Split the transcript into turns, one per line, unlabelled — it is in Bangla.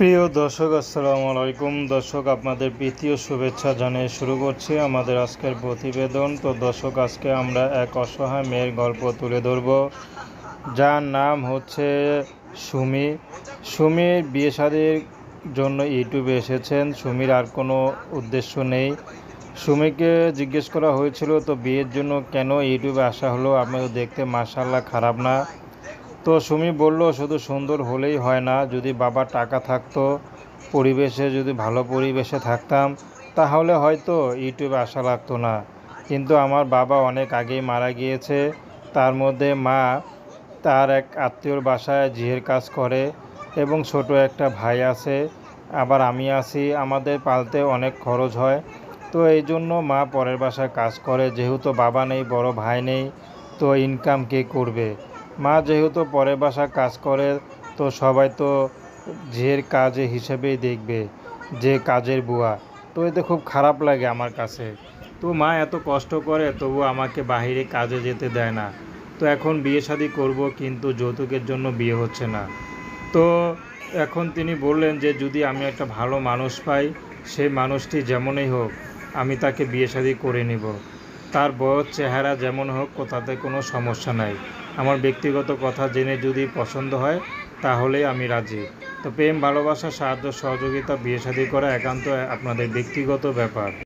প্রিয় দর্শক, আসসালামু আলাইকুম। দর্শক, আপনাদের প্রীতীয় শুভেচ্ছা জানিয়ে শুরু করছি আমাদের আজকের প্রতিবেদন। তো দর্শক, আজকে আমরা এক অসহায় মেয়ের গল্প তুলে ধরব। যার নাম হচ্ছে সুমি। সুমির বিয়ে শাদির জন্য ইউটিউবে এসেছেন। সুমির আর কোনো উদ্দেশ্য নেই। সুমিকে জিজ্ঞেস করা হয়েছিল, তো বিয়ের জন্য কেন ইউটিউবে আসা হলো? তো দেখতে মাসাল্লাহ খারাপ না? তো সুমি বলল, শুধু সুন্দর হলেই হয় না। যদি বাবার টাকা থাকতো, পরিবেশে যদি ভালো পরিবেশে থাকতাম, তাহলে হয়তো ইউটিউবে আসা লাগতো না। কিন্তু আমার বাবা অনেক আগেই মারা গিয়েছে। তার মধ্যে মা তার এক আত্মীয়র বাসায় জিহের কাজ করে এবং ছোট একটা ভাই আছে। আবার আমি আছি। আমাদের পালতে অনেক খরচ হয়। তো এই জন্য মা পরের বাসায় কাজ করে। যেহেতু বাবা নেই, বড় ভাই নেই, তো ইনকাম কে করবে? মা যেহেতু পরের বাসা কাজ করে, তো সবাই তো ঝের কাজে হিসেবেই দেখবে যে কাজের বুয়া। তো এতে খুব খারাপ লাগে আমার কাছে। তো মা এত কষ্ট করে, তবু আমাকে বাইরে কাজে যেতে দেয় না। তো এখন বিয়ে শাদি করব, কিন্তু যৌতুকের জন্য বিয়ে হচ্ছে না। তো এখন তিনি বললেন যে, যদি আমি একটা ভালো মানুষ পাই সেই মানুষটি যেমনই হোক, আমি তাকে বিয়ে শাদি করে নিব। তার বয়স, চেহারা যেমন হোক কোথাতে কোনো সমস্যা নাই। আমার ব্যক্তিগত কথা জেনে যদি পছন্দ হয় তাহলে আমি রাজি। তো প্রেম, ভালোবাসা, সাহায্য, সহযোগিতা বিয়ে শাদী করা একান্ত আপনাদের ব্যক্তিগত ব্যাপার।